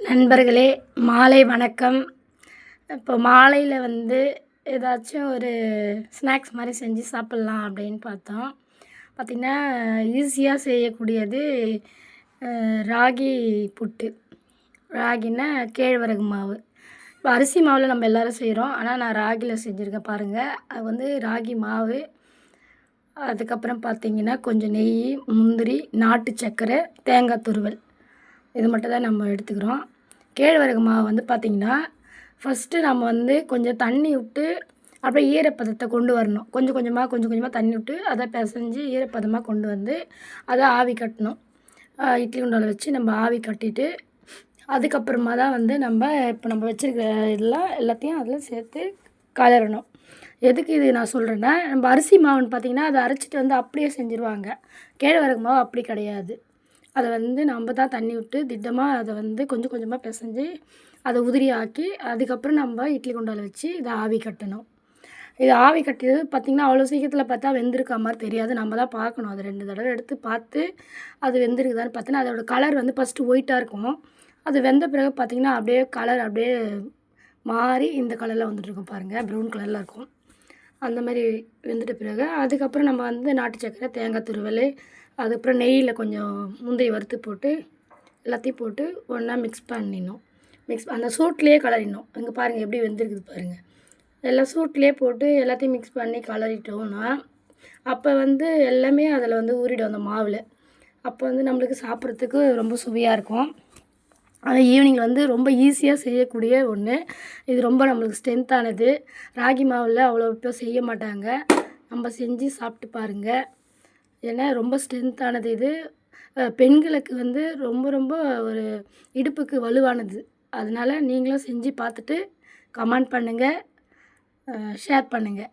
நண்பர்களே மாலை வணக்கம். இப்போ மாலையில் வந்து ஏதாச்சும் ஒரு ஸ்நாக்ஸ் மாதிரி செஞ்சு சாப்பிட்லாம் அப்படின்னு பார்த்தோம். பார்த்திங்கன்னா ஈஸியாக செய்யக்கூடியது ராகி புட்டு. ராகின்னா கேழ்வரகு மாவு. இப்போ அரிசி மாவில் நம்ம எல்லோரும் செய்கிறோம் ஆனால் நான் ராகியில் செஞ்சுருக்கேன் பாருங்கள் அது வந்து ராகி மாவு. அதுக்கப்புறம் பார்த்தீங்கன்னா கொஞ்சம் நெய் முந்திரி நாட்டு சர்க்கரை தேங்காய் துருவல். இது மட்டும் தான் நம்ம எடுத்துக்கிறோம். கேழ்வரகு மாவு வந்து பார்த்திங்கன்னா ஃபஸ்ட்டு நம்ம வந்து கொஞ்சம் தண்ணி விட்டு அப்படியே ஈரப்பதத்தை கொண்டு வரணும். கொஞ்சம் கொஞ்சமாக கொஞ்சம் கொஞ்சமாக தண்ணி விட்டு அதை பிசைஞ்சு ஈரப்பதமாக கொண்டு வந்து அதை ஆவி கட்டணும். இட்லி குண்டாவில் வச்சு நம்ம ஆவி கட்டிட்டு அதுக்கப்புறமா தான் வந்து நம்ம இப்போ நம்ம வச்சுருக்க இதெல்லாம் எல்லாத்தையும் அதில் சேர்த்து கலரணும். எதுக்கு இது நான் சொல்கிறேன்னா நம்ம அரிசி மாவுன்னு பார்த்திங்கன்னா அதை அரைச்சிட்டு வந்து அப்படியே செஞ்சுருவாங்க. கேழ்வரகு மாவு அப்படி கிடையாது. அதை வந்து நம்ம தான் தண்ணி விட்டு திட்டமாக அதை வந்து கொஞ்சம் கொஞ்சமாக பிசைஞ்சு அதை உதிரி ஆக்கி அதுக்கப்புறம் நம்ம இட்லி குண்டால் வச்சு இதை ஆவி கட்டணும். இது ஆவி கட்டியது பார்த்திங்கன்னா அவ்வளோ சீக்கிரத்தில் பார்த்தா வெந்திருக்கா மாதிரி தெரியாது. நம்ம தான் பார்க்கணும். அது ரெண்டு தடவை எடுத்து பார்த்து அது வெந்திருக்குதான்னு பார்த்தோன்னா அதோட கலர் வந்து ஃபஸ்ட்டு ஒயிட்டாக இருக்கும். அது வெந்த பிறகு பார்த்திங்கன்னா அப்படியே கலர் அப்படியே மாறி இந்த கலரில் வந்துட்டுருக்கும் பாருங்கள் ப்ரௌன் கலரில் இருக்கும். அந்த மாதிரி வெந்துட்ட பிறகு அதுக்கப்புறம் நம்ம வந்து நாட்டு சக்கரை தேங்காய் துருவல் அதுக்கப்புறம் நெய்யில் கொஞ்சம் முந்திரி வறுத்து போட்டு எல்லாத்தையும் போட்டு ஒன்றா மிக்ஸ் பண்ணிடணும். மிக்ஸ் அந்த சூட்லேயே கலரிடணும். இங்கே பாருங்கள் எப்படி வெந்திருக்குது பாருங்கள் எல்லாம் சூட்லேயே போட்டு எல்லாத்தையும் மிக்ஸ் பண்ணி கலரிட்டோம்னா அப்போ வந்து எல்லாமே அதில் வந்து ஊறிடும் அந்த மாவில். அப்போ வந்து நம்மளுக்கு சாப்பிட்றதுக்கு ரொம்ப சுவையாக இருக்கும். அது ஈவினிங் வந்து ரொம்ப ஈஸியாக செய்யக்கூடிய ஒன்று இது ரொம்ப நம்மளுக்கு ஸ்ட்ரென்த்தானது ராகி மாவில் அவ்வளோ இப்போ செய்ய மாட்டாங்க. நம்ம செஞ்சு சாப்பிட்டு பாருங்கள் ஏன்னா ரொம்ப ஸ்ட்ரென்த்தானது இது. பெண்களுக்கு வந்து ரொம்ப ரொம்ப ஒரு இடுப்புக்கு வலுவானது. அதனால் நீங்களும் செஞ்சு பார்த்துட்டு கமெண்ட் பண்ணுங்கள் ஷேர் பண்ணுங்கள்